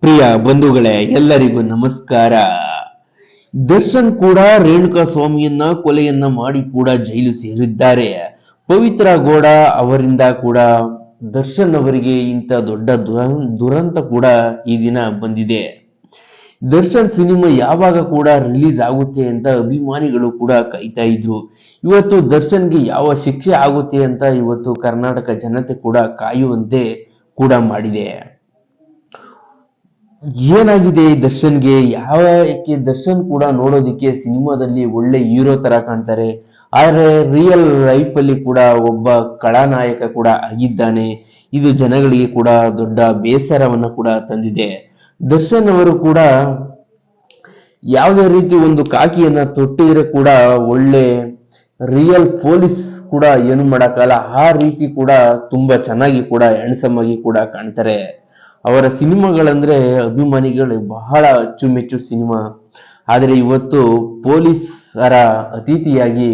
ಪ್ರಿಯ ಬಂಧುಗಳೇ, ಎಲ್ಲರಿಗೂ ನಮಸ್ಕಾರ. ದರ್ಶನ್ ಕೂಡ ರೇಣುಕಾ ಸ್ವಾಮಿಯನ್ನ ಕೊಲೆಯನ್ನ ಮಾಡಿ ಕೂಡ ಜೈಲು ಸೇರಿದ್ದಾರೆ. ಪವಿತ್ರ ಗೌಡ ಅವರಿಂದ ಕೂಡ, ದರ್ಶನ್ ಅವರಿಗೆ ಇಂಥ ದೊಡ್ಡ ದುರಂ- ದುರಂತ ಕೂಡ ಈ ದಿನ ಬಂದಿದೆ. ದರ್ಶನ್ ಸಿನಿಮಾ ಯಾವಾಗ ಕೂಡ ರಿಲೀಸ್ ಆಗುತ್ತೆ ಅಂತ ಅಭಿಮಾನಿಗಳು ಕೂಡ ಕಾಯ್ತಾ ಇದ್ರು. ಇವತ್ತು ದರ್ಶನ್ಗೆ ಯಾವ ಶಿಕ್ಷೆ ಆಗುತ್ತೆ ಅಂತ ಇವತ್ತು ಕರ್ನಾಟಕ ಜನತೆ ಕೂಡ ಕಾಯುವಂತೆ ಕೂಡ ಮಾಡಿದೆ. ಏನಾಗಿದೆ ದರ್ಶನ್ಗೆ? ಯಾವ ದರ್ಶನ್ ಕೂಡ ನೋಡೋದಿಕ್ಕೆ ಸಿನಿಮಾದಲ್ಲಿ ಒಳ್ಳೆ ಹೀರೋ ತರ ಕಾಣ್ತಾರೆ. ಆದರೆ ರಿಯಲ್ ಲೈಫ್ ಅಲ್ಲಿ ಕೂಡ ಒಬ್ಬ ಕಳಾನಾಯಕ ಕೂಡ ಆಗಿದ್ದಾನೆ. ಇದು ಜನಗಳಿಗೆ ಕೂಡ ದೊಡ್ಡ ಬೇಸರವನ್ನ ಕೂಡ ತಂದಿದೆ. ದರ್ಶನ್ ಅವರು ಕೂಡ ಯಾವುದೇ ರೀತಿ ಒಂದು ಕಾಕಿಯನ್ನ ತೊಟ್ಟಿದ್ರೆ ಕೂಡ ಒಳ್ಳೆ ರಿಯಲ್ ಪೊಲೀಸ್ ಕೂಡ ಏನು ಮಾಡಕ್ಕಲ್ಲ ಆ ರೀತಿ ಕೂಡ ತುಂಬಾ ಚೆನ್ನಾಗಿ ಕೂಡ ಹೆಣ್ಸಮ್ಮಾಗಿ ಕೂಡ ಕಾಣ್ತಾರೆ. ಅವರ ಸಿನಿಮಾಗಳಂದ್ರೆ ಅಭಿಮಾನಿಗಳು ಬಹಳ ಅಚ್ಚುಮೆಚ್ಚು ಸಿನಿಮಾ. ಆದರೆ ಇವತ್ತು ಪೊಲೀಸರ ಅತಿಥಿಯಾಗಿ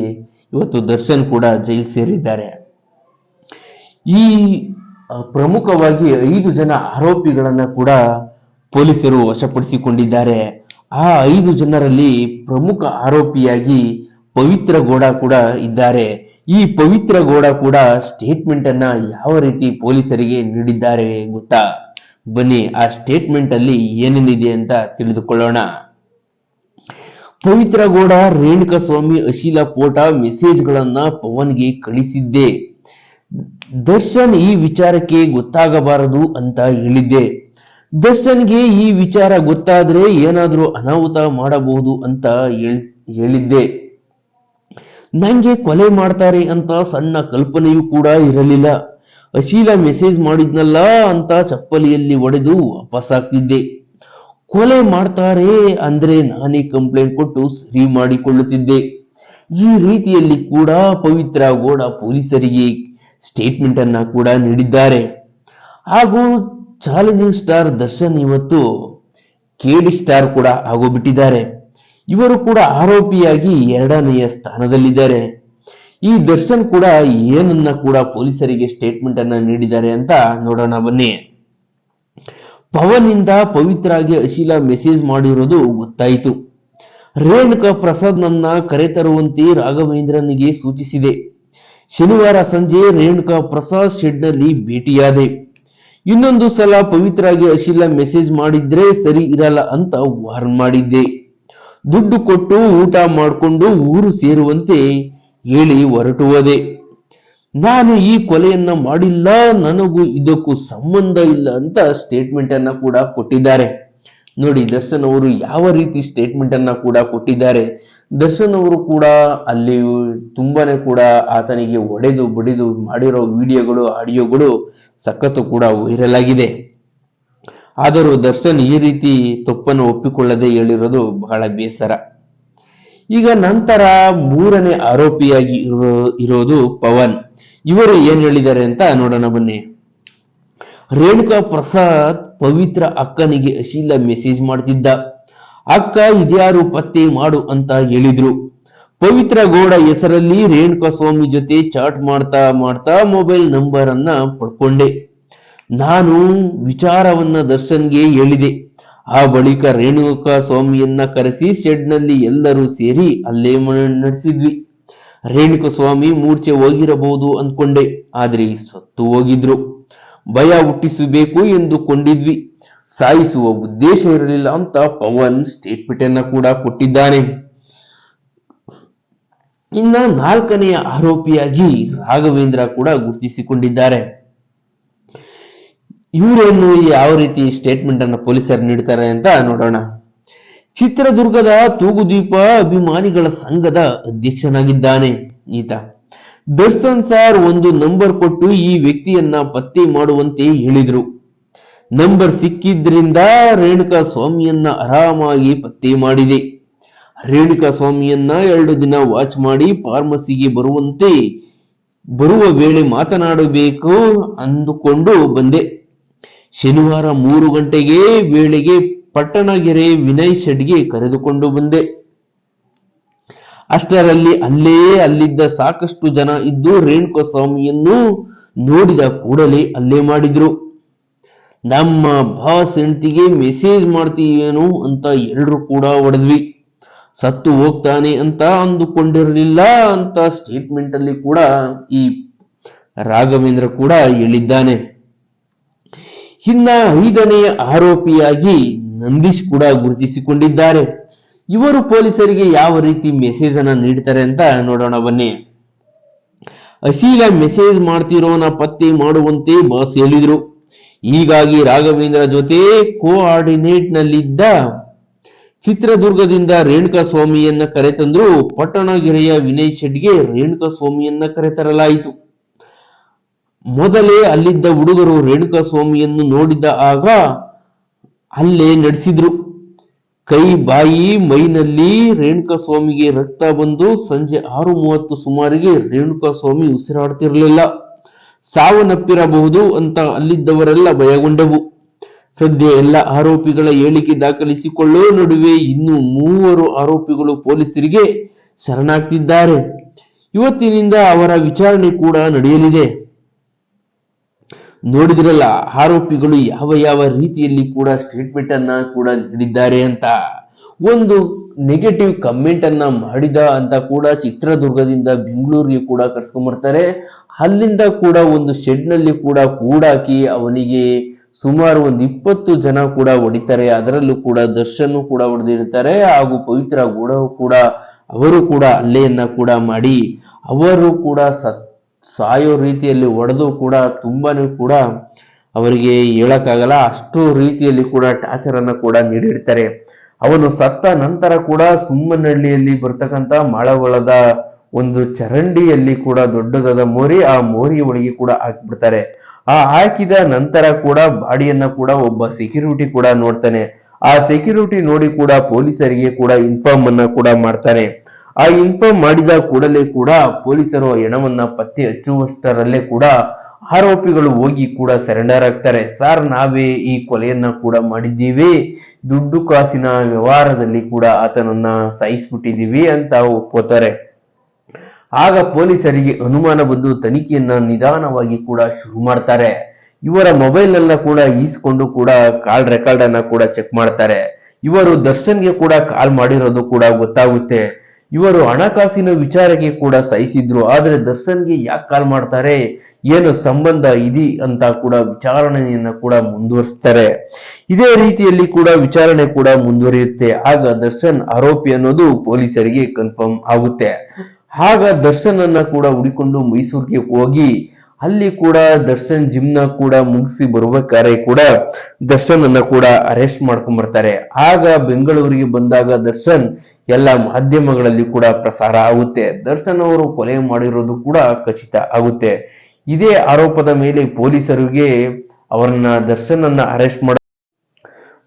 ಇವತ್ತು ದರ್ಶನ್ ಕೂಡ ಜೈಲ್ ಸೇರಿದ್ದಾರೆ. ಈ ಪ್ರಮುಖವಾಗಿ ಐದು ಜನ ಆರೋಪಿಗಳನ್ನ ಕೂಡ ಪೊಲೀಸರು ವಶಪಡಿಸಿಕೊಂಡಿದ್ದಾರೆ. ಆ ಐದು ಜನರಲ್ಲಿ ಪ್ರಮುಖ ಆರೋಪಿಯಾಗಿ ಪವಿತ್ರ ಗೌಡ ಕೂಡ ಇದ್ದಾರೆ. ಈ ಪವಿತ್ರ ಗೌಡ ಕೂಡ ಸ್ಟೇಟ್ಮೆಂಟ್ ಅನ್ನ ಯಾವ ರೀತಿ ಪೊಲೀಸರಿಗೆ ನೀಡಿದ್ದಾರೆ ಗೊತ್ತಾ? ಬನ್ನಿ, ಆ ಸ್ಟೇಟ್ಮೆಂಟ್ ಅಲ್ಲಿ ಏನೇನಿದೆ ಅಂತ ತಿಳಿದುಕೊಳ್ಳೋಣ. ಪವಿತ್ರ ಗೌಡ ರೇಣುಕಾ ಸ್ವಾಮಿ ಅಶೀಲ ಪೋಟ ಮೆಸೇಜ್ಗಳನ್ನ ಪವನ್ಗೆ ಕಳಿಸಿದ್ದೆ. ದರ್ಶನ್ ಈ ವಿಚಾರಕ್ಕೆ ಗೊತ್ತಾಗಬಾರದು ಅಂತ ಹೇಳಿದ್ದೆ. ದರ್ಶನ್ಗೆ ಈ ವಿಚಾರ ಗೊತ್ತಾದ್ರೆ ಏನಾದ್ರೂ ಅನಾಹುತ ಮಾಡಬಹುದು ಅಂತ ಹೇಳ್- ಹೇಳಿದ್ದೆ. ನಂಗೆ ಕೊಲೆ ಮಾಡ್ತಾರೆ ಅಂತ ಸಣ್ಣ ಕಲ್ಪನೆಯೂ ಕೂಡ ಇರಲಿಲ್ಲ. ಅಶೀಲ ಮೆಸೇಜ್ ಮಾಡಿದ್ನಲ್ಲ ಅಂತ ಚಪ್ಪಲಿಯಲ್ಲಿ ಒಡೆದು ವಾಪಸ್ಸಾಗ್ತಿದ್ದೆ ಕೊಲೆ ಮಾಡ್ತಾರೆ ಅಂದ್ರೆ ನಾನೇ ಕಂಪ್ಲೇಂಟ್ ಕೊಟ್ಟು ಸರಿ ಮಾಡಿಕೊಳ್ಳುತ್ತಿದ್ದೆ. ಈ ರೀತಿಯಲ್ಲಿ ಕೂಡ ಪವಿತ್ರ ಗೌಡ ಪೊಲೀಸರಿಗೆ ಸ್ಟೇಟ್ಮೆಂಟ್ ಅನ್ನ ಕೂಡ ನೀಡಿದ್ದಾರೆ. ಹಾಗೂ ಚಾಲೆಂಜಿಂಗ್ ಸ್ಟಾರ್ ದರ್ಶನ್ ಇವತ್ತು ಕೇಡಿ ಸ್ಟಾರ್ ಕೂಡ ಆಗೋಗ್ಬಿಟ್ಟಿದ್ದಾರೆ. ಇವರು ಕೂಡ ಆರೋಪಿಯಾಗಿ ಎರಡನೆಯ ಸ್ಥಾನದಲ್ಲಿದ್ದಾರೆ. ಈ ದರ್ಶನ್ ಕೂಡ ಏನನ್ನ ಕೂಡ ಪೊಲೀಸರಿಗೆ ಸ್ಟೇಟ್ಮೆಂಟ್ ಅನ್ನ ನೀಡಿದ್ದಾರೆ ಅಂತ ನೋಡೋಣ ಬನ್ನಿ. ಪವನ್ ಇಂದ ಪವಿತ್ರಾಗೆ ಅಶೀಲ ಮೆಸೇಜ್ ಮಾಡಿರೋದು ಗೊತ್ತಾಯಿತು. ರೇಣುಕಾ ಪ್ರಸಾದ್ ನನ್ನ ಕರೆತರುವಂತೆ ರಾಘವೇಂದ್ರನಿಗೆ ಸೂಚಿಸಿದೆ. ಶನಿವಾರ ಸಂಜೆ ರೇಣುಕಾ ಪ್ರಸಾದ್ ಶೆಡ್ನಲ್ಲಿ ಭೇಟಿಯಾದೆ. ಇನ್ನೊಂದು ಸಲ ಪವಿತ್ರಾಗೆ ಅಶೀಲ ಮೆಸೇಜ್ ಮಾಡಿದ್ರೆ ಸರಿ ಇರಲ್ಲ ಅಂತ ವಾರ್ನ್ ಮಾಡಿದ್ದೆ. ದುಡ್ಡು ಕೊಟ್ಟು ಊಟ ಮಾಡಿಕೊಂಡು ಊರು ಸೇರುವಂತೆ ಹೇಳಿ ಹೊರಟುವುದೇ ನಾನು ಈ ಕೊಲೆಯನ್ನ ಮಾಡಿಲ್ಲ, ನನಗೂ ಇದಕ್ಕೂ ಸಂಬಂಧ ಇಲ್ಲ ಅಂತ ಸ್ಟೇಟ್ಮೆಂಟ್ ಅನ್ನ ಕೂಡ ಕೊಟ್ಟಿದ್ದಾರೆ. ನೋಡಿ, ದರ್ಶನ್ ಅವರು ಯಾವ ರೀತಿ ಸ್ಟೇಟ್ಮೆಂಟ್ ಅನ್ನ ಕೂಡ ಕೊಟ್ಟಿದ್ದಾರೆ. ದರ್ಶನ್ ಅವರು ಕೂಡ ಅಲ್ಲಿ ತುಂಬಾನೇ ಕೂಡ ಆತನಿಗೆ ಒಡೆದು ಬಡಿದು ಮಾಡಿರೋ ವಿಡಿಯೋಗಳು, ಆಡಿಯೋಗಳು ಸಖತ್ತು ಕೂಡ ವೈರಲ್ ಆಗಿದೆ ಆದರೂ ದರ್ಶನ್ ಈ ರೀತಿ ತಪ್ಪನ್ನು ಒಪ್ಪಿಕೊಳ್ಳದೆ ಹೇಳಿರೋದು ಬಹಳ ಬೇಸರ. ಈಗ ನಂತರ ಮೂರನೇ ಆರೋಪಿಯಾಗಿ ಇರೋ, ಇರೋದು ಪವನ್. ಇವರು ಏನ್ ಹೇಳಿದ್ದಾರೆ ಅಂತ ನೋಡೋಣ ಬನ್ನಿ. ರೇಣುಕಾ ಪ್ರಸಾದ್ ಪವಿತ್ರ ಅಕ್ಕನಿಗೆ ಅಶೀಲ ಮೆಸೇಜ್ ಮಾಡ್ತಿದ್ದ. ಅಕ್ಕ ಇದ್ಯಾರು ಪತ್ತೆ ಮಾಡು ಅಂತ ಹೇಳಿದ್ರು. ಪವಿತ್ರ ಗೌಡ ಹೆಸರಲ್ಲಿ ರೇಣುಕಾ ಸ್ವಾಮಿ ಜೊತೆ ಚಾಟ್ ಮಾಡ್ತಾ ಮಾಡ್ತಾ ಮೊಬೈಲ್ ನಂಬರ್ ಅನ್ನ ಪಡ್ಕೊಂಡೆ. ನಾನು ವಿಚಾರವನ್ನ ದರ್ಶನ್ಗೆ ಹೇಳಿದೆ. ಆ ಬಳಿಕ ರೇಣುಕ ಸ್ವಾಮಿಯನ್ನ ಕರೆಸಿ ಶೆಡ್ನಲ್ಲಿ ಎಲ್ಲರೂ ಸೇರಿ ಅಲ್ಲೇ ನಡೆಸಿದ್ವಿ. ರೇಣುಕ ಸ್ವಾಮಿ ಮೂರ್ಛೆ ಹೋಗಿರಬಹುದು ಅಂದ್ಕೊಂಡೆ, ಆದ್ರೆ ಸತ್ತು ಹೋಗಿದ್ರು. ಭಯ ಹುಟ್ಟಿಸಬೇಕು ಎಂದು ಕೊಂಡಿದ್ವಿ ಸಾಯಿಸುವ ಉದ್ದೇಶ ಇರಲಿಲ್ಲ ಅಂತ ಪವನ್ ಸ್ಟೇಟ್ಮೆಂಟ್ ಅನ್ನ ಕೂಡ ಕೊಟ್ಟಿದ್ದಾನೆ. ಇನ್ನ ನಾಲ್ಕನೆಯ ಆರೋಪಿಯಾಗಿ ರಾಘವೇಂದ್ರ ಕೂಡ ಗುರುತಿಸಿಕೊಂಡಿದ್ದಾರೆ. ಇವರೇನು ಯಾವ ರೀತಿ ಸ್ಟೇಟ್ಮೆಂಟ್ ಅನ್ನ ಪೊಲೀಸರು ನೀಡ್ತಾರೆ ಅಂತ ನೋಡೋಣ. ಚಿತ್ರದುರ್ಗದ ತೂಗುದೀಪ ಅಭಿಮಾನಿಗಳ ಸಂಘದ ಅಧ್ಯಕ್ಷನಾಗಿದ್ದಾನೆ ಈತ. ದರ್ಶನ್ ಸಾರ್ ಒಂದು ನಂಬರ್ ಕೊಟ್ಟು ಈ ವ್ಯಕ್ತಿಯನ್ನ ಪತ್ತೆ ಮಾಡುವಂತೆ ಹೇಳಿದ್ರು. ನಂಬರ್ ಸಿಕ್ಕಿದ್ರಿಂದ ರೇಣುಕಾ ಸ್ವಾಮಿಯನ್ನ ಆರಾಮಾಗಿ ಪತ್ತೆ ಮಾಡಿದೆ. ರೇಣುಕಾ ಸ್ವಾಮಿಯನ್ನ ಎರಡು ದಿನ ವಾಚ್ ಮಾಡಿ ಫಾರ್ಮಸಿಗೆ ಬರುವಂತೆ ಬರುವ ವೇಳೆ ಮಾತನಾಡಬೇಕು ಅಂದುಕೊಂಡು ಬಂದೆ. ಶನಿವಾರ ಮೂರು ಗಂಟೆಗೆ ವೇಳೆಗೆ ಪಟ್ಟಣಗೆರೆ ವಿನಯ್ ಶೆಡ್ಗೆ ಕರೆದುಕೊಂಡು ಬಂದೆ. ಅಷ್ಟರಲ್ಲಿ ಅಲ್ಲೇ ಅಲ್ಲಿದ್ದ ಸಾಕಷ್ಟು ಜನ ಇದ್ದು ರೇಣುಕಾ ಸ್ವಾಮಿಯನ್ನು ನೋಡಿದ ಕೂಡಲೇ ಅಲ್ಲೇ ಮಾಡಿದ್ರು. ನಮ್ಮ ಬಾಸ್ ಹೆಂಡತಿಗೆ ಮೆಸೇಜ್ ಮಾಡ್ತೀವೇನು ಅಂತ ಎಲ್ಲರೂ ಕೂಡ ಹೊಡೆದ್ವಿ. ಸತ್ತು ಹೋಗ್ತಾನೆ ಅಂತ ಅಂದುಕೊಂಡಿರಲಿಲ್ಲ ಅಂತ ಸ್ಟೇಟ್ಮೆಂಟ್ ಅಲ್ಲಿ ಕೂಡ ಈ ರಾಘವೇಂದ್ರ ಕೂಡ ಹೇಳಿದ್ದಾನೆ. ಇನ್ನ ಐದನೆಯ ಆರೋಪಿಯಾಗಿ ನಂದೀಶ್ ಕೂಡ ಗುರುತಿಸಿಕೊಂಡಿದ್ದಾರೆ. ಇವರು ಪೊಲೀಸರಿಗೆ ಯಾವ ರೀತಿ ಮೆಸೇಜ್ ಅನ್ನ ನೀಡ್ತಾರೆ ಅಂತ ನೋಡೋಣ ಬನ್ನಿ. ಅಶೀಲ ಮೆಸೇಜ್ ಮಾಡ್ತಿರೋನ ಪತ್ತೆ ಮಾಡುವಂತೆ ಬಾಸ್ ಹೇಳಿದ್ರು. ಹೀಗಾಗಿ ರಾಘವೇಂದ್ರ ಜೊತೆ ಕೋಆರ್ಡಿನೇಟ್ ನಲ್ಲಿದ್ದ ಚಿತ್ರದುರ್ಗದಿಂದ ರೇಣುಕಾ ಸ್ವಾಮಿಯನ್ನ ಕರೆತಂದ್ರು ಪಟ್ಟಣಗೆರೆಯ ವಿನಯ್ ಶೆಡ್ಗೆ ರೇಣುಕಾ ಸ್ವಾಮಿಯನ್ನ ಕರೆತರಲಾಯಿತು. ಮೊದಲೇ ಅಲ್ಲಿದ್ದ ಹುಡುಗರು ರೇಣುಕಾ ಸ್ವಾಮಿಯನ್ನು ನೋಡಿದ ಆಗ ಅಲ್ಲೇ ನಡೆಸಿದ್ರು. ಕೈ, ಬಾಯಿ, ಮೈನಲ್ಲಿ ರೇಣುಕಾ ಸ್ವಾಮಿಗೆ ರಕ್ತ ಬಂದು ಸಂಜೆ ಆರು ಮೂವತ್ತು ಸುಮಾರಿಗೆ ರೇಣುಕಾ ಸ್ವಾಮಿ ಉಸಿರಾಡ್ತಿರಲಿಲ್ಲ. ಸಾವನ್ನಪ್ಪಿರಬಹುದು ಅಂತ ಅಲ್ಲಿದ್ದವರೆಲ್ಲ ಭಯಗೊಂಡವು. ಸದ್ಯ ಎಲ್ಲ ಆರೋಪಿಗಳ ಹೇಳಿಕೆ ದಾಖಲಿಸಿಕೊಳ್ಳೋ ನಡುವೆ ಇನ್ನು ಮೂವರು ಆರೋಪಿಗಳು ಪೊಲೀಸರಿಗೆ ಶರಣಾಗ್ತಿದ್ದಾರೆ. ಇವತ್ತಿನಿಂದ ಅವರ ವಿಚಾರಣೆ ಕೂಡ ನಡೆಯಲಿದೆ. ನೋಡಿದ್ರಲ್ಲ, ಆರೋಪಿಗಳು ಯಾವ ಯಾವ ರೀತಿಯಲ್ಲಿ ಕೂಡ ಸ್ಟೇಟ್ಮೆಂಟ್ ಅನ್ನ ಕೂಡ ನೀಡಿದ್ದಾರೆ ಅಂತ. ಒಂದು ನೆಗೆಟಿವ್ ಕಮೆಂಟ್ ಅನ್ನ ಮಾಡಿದ ಅಂತ ಕೂಡ ಚಿತ್ರದುರ್ಗದಿಂದ ಬೆಂಗಳೂರಿಗೆ ಕೂಡ ಕರ್ಸ್ಕೊಂಡ್ಬರ್ತಾರೆ ಅಲ್ಲಿಂದ ಕೂಡ ಒಂದು ಶೆಡ್ನಲ್ಲಿ ಕೂಡ ಕೂಡಾಕಿ ಅವನಿಗೆ ಸುಮಾರು ಒಂದು ಇಪ್ಪತ್ತು ಜನ ಕೂಡ ಹೊಡಿತಾರೆ. ಅದರಲ್ಲೂ ಕೂಡ ದರ್ಶನ್ ಕೂಡ ಹೊಡೆದಿರ್ತಾರೆ ಹಾಗೂ ಪವಿತ್ರ ಗೌಡ ಕೂಡ, ಅವರು ಕೂಡ ಹಲ್ಲೆಯನ್ನ ಕೂಡ ಮಾಡಿ, ಅವರು ಕೂಡ ಸತ್ ಸಾಯೋ ರೀತಿಯಲ್ಲಿ ಒಡೆದು ಕೂಡ ತುಂಬಾ ಕೂಡ ಅವರಿಗೆ ಹೇಳಕ್ಕಾಗಲ್ಲ. ಅಷ್ಟು ರೀತಿಯಲ್ಲಿ ಕೂಡ ಟಾರ್ಚರ್ ಕೂಡ ನೀಡಿರ್ತಾರೆ. ಅವನು ಸತ್ತ ನಂತರ ಕೂಡ ಸುಮ್ಮನಹಳ್ಳಿಯಲ್ಲಿ ಬರ್ತಕ್ಕಂಥ ಮಾಳವಳದ ಒಂದು ಚರಂಡಿಯಲ್ಲಿ ಕೂಡ ದೊಡ್ಡದಾದ ಮೋರಿ ಆ ಮೋರಿ ಒಳಗೆ ಕೂಡ ಹಾಕ್ಬಿಡ್ತಾರೆ. ಆ ಹಾಕಿದ ನಂತರ ಕೂಡ ಬಾಡಿಯನ್ನ ಕೂಡ ಒಬ್ಬ ಸೆಕ್ಯೂರಿಟಿ ಕೂಡ ನೋಡ್ತಾನೆ. ಆ ಸೆಕ್ಯೂರಿಟಿ ನೋಡಿ ಕೂಡ ಪೊಲೀಸರಿಗೆ ಕೂಡ ಇನ್ಫಾರ್ಮ್ ಅನ್ನ ಕೂಡ ಮಾಡ್ತಾನೆ ಆ ಇನ್ಫಾರ್ಮ್ ಮಾಡಿದ ಕೂಡಲೇ ಕೂಡ ಪೊಲೀಸರು ಹೆಣವನ್ನ ಪತ್ತೆ ಹಚ್ಚುವಷ್ಟರಲ್ಲೇ ಕೂಡ ಆರೋಪಿಗಳು ಹೋಗಿ ಕೂಡ ಸರೆಂಡರ್ ಆಗ್ತಾರೆ. ಸರ್, ನಾವೇ ಈ ಕೊಲೆಯನ್ನ ಕೂಡ ಮಾಡಿದ್ದೀವಿ. ದುಡ್ಡು ಕಾಸಿನ ವ್ಯವಹಾರದಲ್ಲಿ ಕೂಡ ಆತನನ್ನ ಸಾಯಿಸ್ಬಿಟ್ಟಿದ್ದೀವಿ ಅಂತ ಒಪ್ಕೋತಾರೆ. ಆಗ ಪೊಲೀಸರಿಗೆ ಅನುಮಾನ ಬಂದು ತನಿಖೆಯನ್ನ ನಿಧಾನವಾಗಿ ಕೂಡ ಶುರು ಮಾಡ್ತಾರೆ. ಇವರ ಮೊಬೈಲ್ ಅನ್ನ ಕೂಡ ಈಸ್ಕೊಂಡು ಕೂಡ ಕಾಲ್ ರೆಕಾರ್ಡ್ ಅನ್ನ ಕೂಡ ಚೆಕ್ ಮಾಡ್ತಾರೆ. ಇವರು ದರ್ಶನ್ಗೆ ಕೂಡ ಕಾಲ್ ಮಾಡಿರೋದು ಕೂಡ ಗೊತ್ತಾಗುತ್ತೆ. ಇವರು ಹಣಕಾಸಿನ ವಿಚಾರಕ್ಕೆ ಕೂಡ ಸಹಿಸಿದ್ರು, ಆದ್ರೆ ದರ್ಶನ್ಗೆ ಯಾಕೆ ಕಾಲ್ ಮಾಡ್ತಾರೆ? ಏನು ಸಂಬಂಧ ಇದೆ ಅಂತ ಕೂಡ ವಿಚಾರಣೆಯನ್ನ ಕೂಡ ಮುಂದುವರಿಸ್ತಾರೆ. ಇದೇ ರೀತಿಯಲ್ಲಿ ಕೂಡ ವಿಚಾರಣೆ ಕೂಡ ಮುಂದುವರಿಯುತ್ತೆ. ಆಗ ದರ್ಶನ್ ಆರೋಪಿ ಅನ್ನೋದು ಪೊಲೀಸರಿಗೆ ಕನ್ಫರ್ಮ್ ಆಗುತ್ತೆ. ಆಗ ದರ್ಶನ್ ಅನ್ನ ಕೂಡ ಹುಡಿಕೊಂಡು ಮೈಸೂರಿಗೆ ಹೋಗಿ ಅಲ್ಲಿ ಕೂಡ ದರ್ಶನ್ ಜಿಮ್ನ ಕೂಡ ಮುಗಿಸಿ ಬರ್ಬೇಕಾದ್ರೆ ಕೂಡ ದರ್ಶನ್ ಅನ್ನ ಕೂಡ ಅರೆಸ್ಟ್ ಮಾಡ್ಕೊಂಡ್ ಬರ್ತಾರೆ. ಆಗ ಬೆಂಗಳೂರಿಗೆ ಬಂದಾಗ ದರ್ಶನ್ ಎಲ್ಲ ಮಾಧ್ಯಮಗಳಲ್ಲಿ ಕೂಡ ಪ್ರಸಾರ ಆಗುತ್ತೆ. ದರ್ಶನ್ ಅವರು ಕೊಲೆ ಮಾಡಿರೋದು ಕೂಡ ಖಚಿತ ಆಗುತ್ತೆ. ಇದೇ ಆರೋಪದ ಮೇಲೆ ಪೊಲೀಸರಿಗೆ ಅವರನ್ನ ದರ್ಶನ್ ಅನ್ನ ಅರೆಸ್ಟ್ ಮಾಡ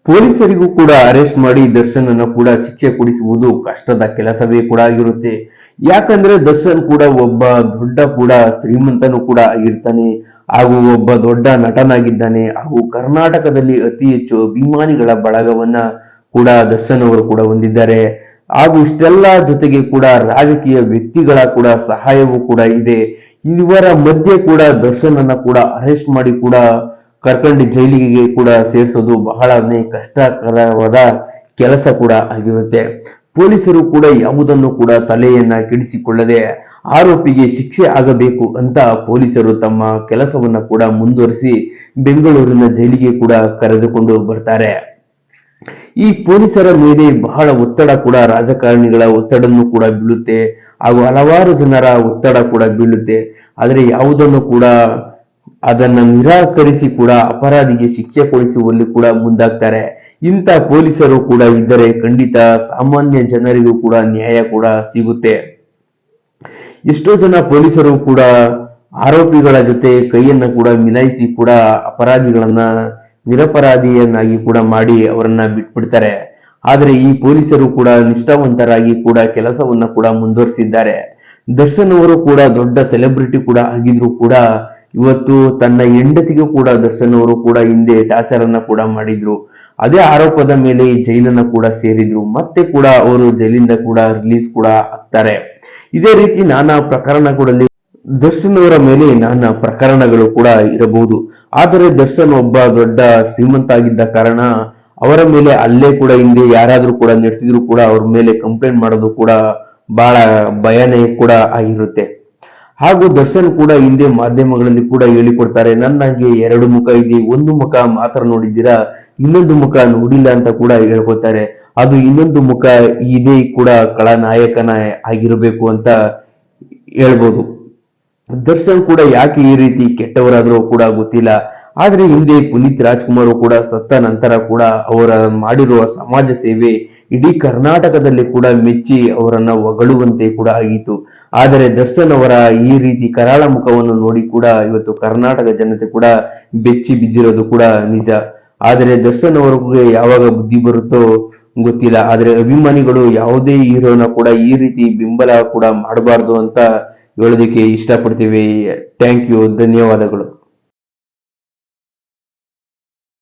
ಪೊಲೀಸರಿಗೂ ಕೂಡ ಅರೆಸ್ಟ್ ಮಾಡಿ ದರ್ಶನ್ ಅನ್ನ ಕೂಡ ಶಿಕ್ಷೆ ಕೊಡಿಸುವುದು ಕಷ್ಟದ ಕೆಲಸವೇ ಕೂಡ ಆಗಿರುತ್ತೆ. ಯಾಕಂದ್ರೆ ದರ್ಶನ್ ಕೂಡ ಒಬ್ಬ ದೊಡ್ಡ ಕೂಡ ಶ್ರೀಮಂತನು ಕೂಡ ಆಗಿರ್ತಾನೆ. ಹಾಗೂ ಒಬ್ಬ ದೊಡ್ಡ ನಟನಾಗಿದ್ದಾನೆ. ಹಾಗೂ ಕರ್ನಾಟಕದಲ್ಲಿ ಅತಿ ಹೆಚ್ಚು ಅಭಿಮಾನಿಗಳ ಬಳಗವನ್ನ ಕೂಡ ದರ್ಶನ್ ಅವರು ಕೂಡ ಹೊಂದಿದ್ದಾರೆ. ಹಾಗೂ ಇಷ್ಟೆಲ್ಲ ಜೊತೆಗೆ ಕೂಡ ರಾಜಕೀಯ ವ್ಯಕ್ತಿಗಳ ಕೂಡ ಸಹಾಯವೂ ಕೂಡ ಇದೆ. ಇವರ ಮಧ್ಯೆ ಕೂಡ ದರ್ಶನ್ ಅನ್ನ ಕೂಡ ಅರೆಸ್ಟ್ ಮಾಡಿ ಕೂಡ ಕರ್ಕೊಂಡು ಜೈಲಿಗೆ ಕೂಡ ಸೇರಿಸೋದು ಬಹಳನೇ ಕಷ್ಟಕರವಾದ ಕೆಲಸ ಕೂಡ ಆಗಿರುತ್ತೆ. ಪೊಲೀಸರು ಕೂಡ ಯಾವುದನ್ನು ಕೂಡ ತಲೆಯನ್ನ ಕೆಡಿಸಿಕೊಳ್ಳದೆ ಆರೋಪಿಗೆ ಶಿಕ್ಷೆ ಆಗಬೇಕು ಅಂತ ಪೊಲೀಸರು ತಮ್ಮ ಕೆಲಸವನ್ನ ಕೂಡ ಮುಂದುವರಿಸಿ ಬೆಂಗಳೂರಿನ ಜೈಲಿಗೆ ಕೂಡ ಕರೆದುಕೊಂಡು ಬರ್ತಾರೆ. ಈ ಪೊಲೀಸರ ಮೇಲೆ ಬಹಳ ಒತ್ತಡ ಕೂಡ ರಾಜಕಾರಣಿಗಳ ಒತ್ತಡನ್ನು ಕೂಡ ಬೀಳುತ್ತೆ ಹಾಗೂ ಹಲವಾರು ಜನರ ಒತ್ತಡ ಕೂಡ ಬೀಳುತ್ತೆ. ಆದರೆ ಯಾವುದನ್ನು ಕೂಡ ಅದನ್ನ ನಿರಾಕರಿಸಿ ಕೂಡ, ಅಪರಾಧಿಗೆ ಶಿಕ್ಷೆ ಕೊಡಿಸುವಲ್ಲಿ ಕೂಡ ಮುಂದಾಗ್ತಾರೆ. ಇಂಥ ಪೊಲೀಸರು ಕೂಡ ಇದ್ದರೆ ಖಂಡಿತ ಸಾಮಾನ್ಯ ಜನರಿಗೂ ಕೂಡ ನ್ಯಾಯ ಕೂಡ ಸಿಗುತ್ತೆ. ಎಷ್ಟೋ ಜನ ಪೊಲೀಸರು ಕೂಡ ಆರೋಪಿಗಳ ಜೊತೆ ಕೈಯನ್ನ ಕೂಡ ಮಿಲಾಯಿಸಿ ಕೂಡ ಅಪರಾಧಿಗಳನ್ನ, ನಿರಪರಾಧಿಯನ್ನಾಗಿ ಕೂಡ ಮಾಡಿ ಅವರನ್ನ ಬಿಟ್ಬಿಡ್ತಾರೆ. ಆದರೆ ಈ ಪೊಲೀಸರು ಕೂಡ ನಿಷ್ಠಾವಂತರಾಗಿ ಕೂಡ ಕೆಲಸವನ್ನ ಕೂಡ ಮುಂದುವರಿಸಿದ್ದಾರೆ. ದರ್ಶನ್ ಅವರು ಕೂಡ ದೊಡ್ಡ ಸೆಲೆಬ್ರಿಟಿ ಕೂಡ ಆಗಿದ್ರು ಕೂಡ ಇವತ್ತು ತನ್ನ ಹೆಂಡತಿಗೂ ಕೂಡ ದರ್ಶನ್ ಅವರು ಕೂಡ ಹಿಂದೆ ಟಾರ್ಚರ್ ಅನ್ನ ಕೂಡ ಮಾಡಿದ್ರು. ಅದೇ ಆರೋಪದ ಮೇಲೆ ಜೈಲನ್ನ ಕೂಡ ಸೇರಿದ್ರು. ಮತ್ತೆ ಕೂಡ ಅವರು ಜೈಲಿಂದ ಕೂಡ ರಿಲೀಸ್ ಕೂಡ ಆಗ್ತಾರೆ. ಇದೇ ರೀತಿ ನಾನಾ ಪ್ರಕರಣಗಳಲ್ಲಿ ದರ್ಶನ್ ಅವರ ಮೇಲೆ ನಾನಾ ಪ್ರಕರಣಗಳು ಕೂಡ ಇರಬಹುದು. ಆದರೆ ದರ್ಶನ್ ಒಬ್ಬ ದೊಡ್ಡ ಶ್ರೀಮಂತ ಆಗಿದ್ದ ಕಾರಣ ಅವರ ಮೇಲೆ ಅಲ್ಲೇ ಕೂಡ ಹಿಂದೆ ಯಾರಾದ್ರೂ ಕೂಡ ನಡೆಸಿದ್ರು ಕೂಡ ಅವ್ರ ಮೇಲೆ ಕಂಪ್ಲೇಂಟ್ ಮಾಡೋದು ಕೂಡ ಬಹಳ ಭಯನೇ ಕೂಡ ಆಗಿರುತ್ತೆ. ಹಾಗೂ ದರ್ಶನ್ ಕೂಡ ಹಿಂದೆ ಮಾಧ್ಯಮಗಳಲ್ಲಿ ಕೂಡ ಹೇಳಿಕೊಡ್ತಾರೆ ನನ್ನಂಗೆ ಎರಡು ಮುಖ ಇದೆ, ಒಂದು ಮುಖ ಮಾತ್ರ ನೋಡಿದ್ದೀರಾ? ಇನ್ನೊಂದು ಮುಖ ನೋಡಿಲ್ಲ ಅಂತ ಕೂಡ ಹೇಳ್ಕೊತಾರೆ ಅದು ಇನ್ನೊಂದು ಮುಖ ಇದೇ ಕೂಡ ಕಳಾನಾಯಕನ ಆಗಿರಬೇಕು ಅಂತ ಹೇಳ್ಬೋದು. ದರ್ಶನ್ ಕೂಡ ಯಾಕೆ ಈ ರೀತಿ ಕೆಟ್ಟವರಾದರೂ ಕೂಡ ಗೊತ್ತಿಲ್ಲ. ಆದ್ರೆ ಹಿಂದೆ ಪುನೀತ್ ರಾಜ್ಕುಮಾರ್ ಕೂಡ ಸತ್ತ ನಂತರ ಕೂಡ ಅವರ ಮಾಡಿರುವ ಸಮಾಜ ಸೇವೆ ಇಡೀ ಕರ್ನಾಟಕದಲ್ಲಿ ಕೂಡ ಮೆಚ್ಚಿ ಅವರನ್ನ ಹೊಗಳುವಂತೆ ಕೂಡ ಆಗಿತ್ತು. ಆದರೆ ದರ್ಶನ್ ಅವರ ಈ ರೀತಿ ಕರಾಳ ಮುಖವನ್ನು ನೋಡಿ ಕೂಡ ಇವತ್ತು ಕರ್ನಾಟಕ ಜನತೆ ಕೂಡ ಬೆಚ್ಚಿ ಬಿದ್ದಿರೋದು ಕೂಡ ನಿಜ. ಆದರೆ ದರ್ಶನ್ ಅವ್ರಿಗೆ ಯಾವಾಗ ಬುದ್ಧಿ ಬರುತ್ತೋ ಗೊತ್ತಿಲ್ಲ. ಆದರೆ ಅಭಿಮಾನಿಗಳು ಯಾವುದೇ ಹೀರೋನ ಕೂಡ ಈ ರೀತಿ ಬೆಂಬಲ ಕೂಡ ಮಾಡಬಾರ್ದು ಅಂತ ಹೇಳೋದಕ್ಕೆ ಇಷ್ಟಪಡ್ತೀವಿ. ಥ್ಯಾಂಕ್ ಯು ಧನ್ಯವಾದಗಳು.